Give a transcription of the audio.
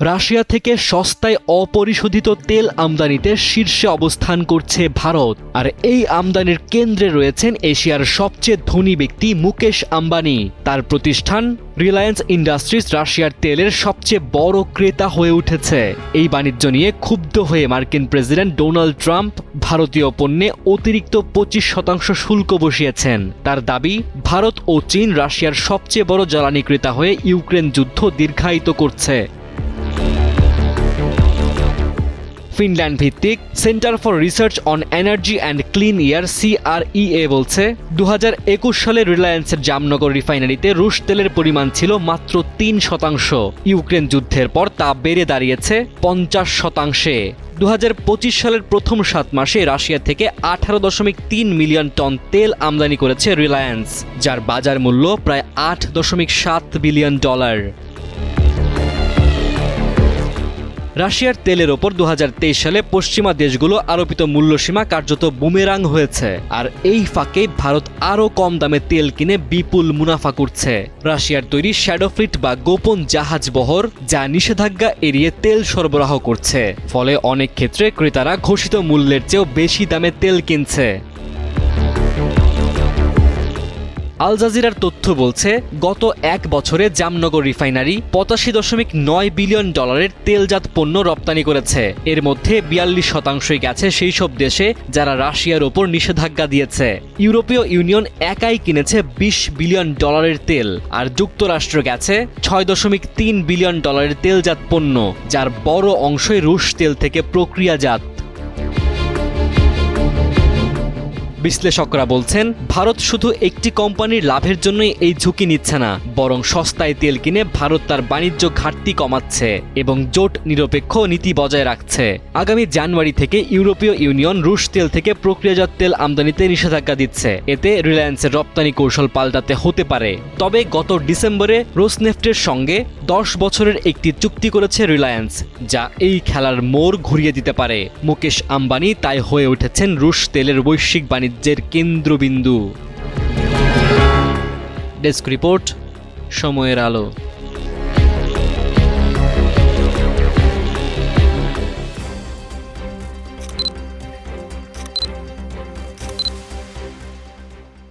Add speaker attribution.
Speaker 1: Russia থেকে সস্তায় অপরিশোধিত তেল আমদানিতে শীর্ষে অবস্থান করছে ভারত। আর এই আমদানির কেন্দ্রে রয়েছেন এশিয়ার সবচেয়ে ধনী ব্যক্তি মুকেশ আম্বানি। তার প্রতিষ্ঠান রিলায়েন্স ইন্ডাস্ট্রিজ রাশিয়ার তেলের সবচেয়ে বড় ক্রেতা হয়ে উঠেছে। এই বাণিজ্য নিয়ে ক্ষুব্ধ হয়ে মার্কিন প্রেসিডেন্ট ডোনাল্ড ট্রাম্প ভারতীয় পণ্যে অতিরিক্ত পঁচিশ শতাংশ শুল্ক বসিয়েছেন। তার দাবি, ভারত ও চীন রাশিয়ার সবচেয়ে বড় জ্বালানি ক্রেতা হয়ে ইউক্রেন যুদ্ধ দীর্ঘায়িত করছে। ফিনল্যান্ড ভিত্তিক centre for research on energy and clean air, CREA বলছে দু হাজার একুশ সালে রিলায়েন্সের জামনগর রিফাইনারিতে রুশ তেলের পরিমাণ ছিল মাত্র তিন শতাংশ। ইউক্রেন যুদ্ধের পর তা বেড়ে দাঁড়িয়েছে পঞ্চাশ শতাংশে। দু হাজার পঁচিশ সালের প্রথম সাত মাসে রাশিয়া থেকে আঠারো দশমিক তিন মিলিয়ন টন তেল আমদানি করেছে রিলায়েন্স, যার বাজার মূল্য প্রায় আট দশমিক সাত বিলিয়ন ডলার। রাশিয়ার তেলের ওপর দু হাজার তেইশ সালে পশ্চিমা দেশগুলো আরোপিত মূল্যসীমা কার্যত বুমেরাং হয়েছে। আর এই ফাঁকে ভারত আরও কম দামে তেল কিনে বিপুল মুনাফা করছে। রাশিয়ার তৈরি শ্যাডো ফ্লিট বা গোপন জাহাজ বহর, যা নিষেধাজ্ঞা এড়িয়ে তেল সরবরাহ করছে। ফলে অনেক ক্ষেত্রে ক্রেতারা ঘোষিত মূল্যের চেয়েও বেশি দামে তেল কিনছে। আল জাজিরার তথ্য বলছে, গত এক বছরে জামনগর রিফাইনারি পঁচাশি দশমিক নয় বিলিয়ন ডলারের তেলজাত পণ্য রপ্তানি করেছে। এর মধ্যে বিয়াল্লিশ শতাংশই গেছে সেই সব দেশে যারা রাশিয়ার ওপর নিষেধাজ্ঞা দিয়েছে। ইউরোপীয় ইউনিয়ন একাই কিনেছে বিশ বিলিয়ন ডলারের তেল, আর যুক্তরাষ্ট্র গেছে ছয় দশমিক তিন বিলিয়ন ডলারের তেলজাত পণ্য, যার বড় অংশই রুশ তেল থেকে প্রক্রিয়াজাত। বিশ্লেষকরা বলছেন, ভারত শুধু একটি কোম্পানির লাভের জন্যই এই ঝুঁকি নিচ্ছে না, বরং সস্তায় তেল কিনে ভারত তার বাণিজ্য ঘাটতি কমাচ্ছে এবং জোট নিরপেক্ষ নীতি বজায় রাখছে। আগামী জানুয়ারি থেকে ইউরোপীয় ইউনিয়ন রুশ তেল থেকে প্রক্রিয়াজাত তেল আমদানিতে নিষেধাজ্ঞা দিচ্ছে। এতে রিলায়েন্সের রপ্তানি কৌশল পাল্টাতে হতে পারে। তবে গত ডিসেম্বরে রোসনেফটের সঙ্গে দশ বছরের একটি চুক্তি করেছে রিলায়েন্স, যা এই খেলার মোড় ঘুরিয়ে দিতে পারে। মুকেশ আম্বানি তাই হয়ে উঠেছেন রুশ তেলের বৈশ্বিক বাণিজ্যের কেন্দ্রবিন্দু। ডেস্ক রিপোর্ট সময়ের আলো।